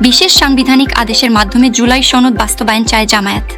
বিশেষ সাংবিধানিক আদেশের মাধ্যমে জুলাই সনদ বাস্তবায়ন চায় জামায়াত।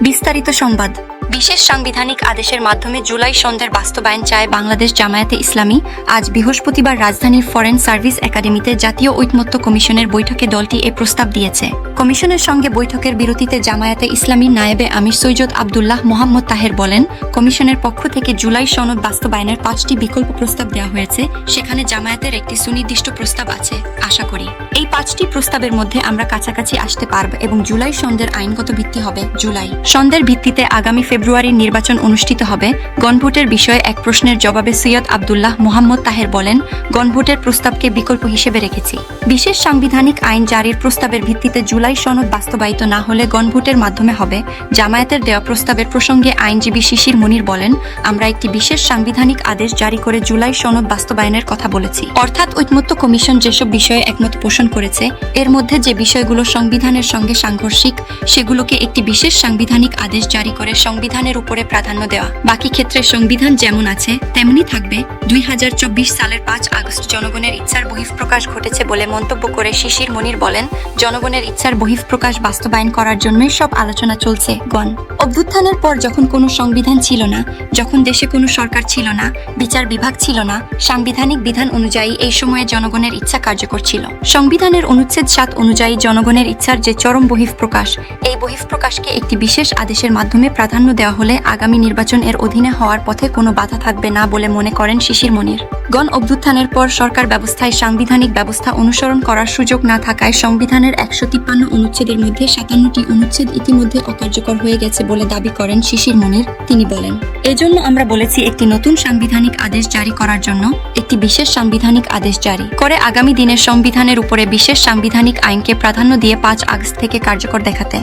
বিস্তারিত সংবাদ। বিশেষ সাংবিধানিক আদেশের মাধ্যমে জুলাই সন্ধ্যের বাস্তবায়ন চায় বাংলাদেশ জামায়াতে ইসলামী। আজ বৃহস্পতিবার রাজধানীর ফরেন সার্ভিস একাডেমিতে জাতীয় ঐকমত্য কমিশনের বৈঠকে দলটি এ প্রস্তাব দিয়েছে। কমিশনের সঙ্গে বৈঠকের বিরতিতে জামায়াতে ইসলামীর নায়েবে আমির সৈয়দ আবদুল্লাহ মোহাম্মদ তাহের বলেন, কমিশনের পক্ষ থেকে জুলাই সনদ বাস্তবায়নের পাঁচটি বিকল্প প্রস্তাব দেওয়া হয়েছে, সেখানে জামায়াতের একটি সুনির্দিষ্ট প্রস্তাব আছে, আশা করি। এই পাঁচটি প্রস্তাবের মধ্যে আমরা কাছাকাছি আসতে পারব এবং জুলাই সন্ধ্যের আইনগত ভিত্তি হবে জুলাই। সন্ধ্যের ভিত্তিতে আগামী ফেব্রুয়ারির নির্বাচন অনুষ্ঠিত হবে। গণভোটের বিষয়ে এক প্রশ্নের জবাবে সৈয়দ আবদুল্লাহ মোহাম্মদ তাহের বলেন, গণভোটের প্রস্তাবকে বিকল্প হিসেবে রেখেছি। বিশেষ সাংবিধানিক আইন জারির প্রস্তাবের ভিত্তিতে জুলাই সনদ বাস্তবায়িত না হলে গণভোটের মাধ্যমে হবে। জামায়াতের দেওয়া প্রস্তাবের প্রসঙ্গে আইনজীবী শিশির মনির বলেন, আমরা একটি বিশেষ সাংবিধানিক আদেশ জারি করে জুলাই সনদ বাস্তবায়নের কথা বলেছি। অর্থাৎ ঐকমত্য কমিশন যেসব বিষয়ে একমত পোষণ করেছে, এর মধ্যে যে বিষয়গুলো সংবিধানের সঙ্গে সাংঘর্ষিক, সেগুলোকে একটি বিশেষ সাংবিধানিক আদেশ জারি করে সংবিধানের উপরে প্রাধান্য দেওয়া। বাকি ক্ষেত্রে সংবিধান যেমন আছে, তেমনি থাকবে। দুই হাজার চব্বিশ সালের পাঁচ আগস্ট জনগণের ইচ্ছার বহিঃপ্রকাশ ঘটেছে বলে মন্তব্য করে শিশির মনির বলেন, জনগণের ইচ্ছার বহিঃপ্রকাশ বাস্তবায়ন করার জন্যই সব আলোচনা চলছে, গণ। অভ্যুত্থানের পর যখন কোনো সংবিধান ছিল না, যখন দেশে কোনো সরকার ছিল না, বিচার বিভাগ ছিল না, সাংবিধানিক বিধান অনুযায়ী এই সময়ে জনগণের ইচ্ছা কার্যকর ছিল। সংবিধানের অনুচ্ছেদ সাত অনুযায়ী জনগণের ইচ্ছার যে চরম বহিঃপ্রকাশ, এই বহিঃপ্রকাশকে একটি বিশেষ আদেশের মাধ্যমে প্রাধান্য দেওয়া হলে আগামী নির্বাচন এর অধীনে হওয়ার পথে কোনো বাধা থাকবে না বলে মনে করেন শিশির মনির। গণ অভ্যুত্থানের পর সরকার ব্যবস্থায় সাংবিধানিক ব্যবস্থা অনুসরণ করার সুযোগ না থাকায় সংবিধানের একশো তিপ্পান্ন অনুচ্ছেদের মধ্যে সাতান্নটি অনুচ্ছেদ ইতিমধ্যে অকার্যকর হয়ে গেছে বলে দাবি করেন শিশির মনির। তিনি বলেন, এজন্য আমরা বলেছি একটি নতুন সাংবিধানিক আদেশ জারি করার জন্য একটি বিশেষ সাংবিধানিক আদেশ জারি করে আগামী দিনের সংবিধানের উপরে বিশেষ সাংবিধানিক আইনকে প্রাধান্য দিয়ে পাঁচ আগস্ট থেকে কার্যকর দেখাতে।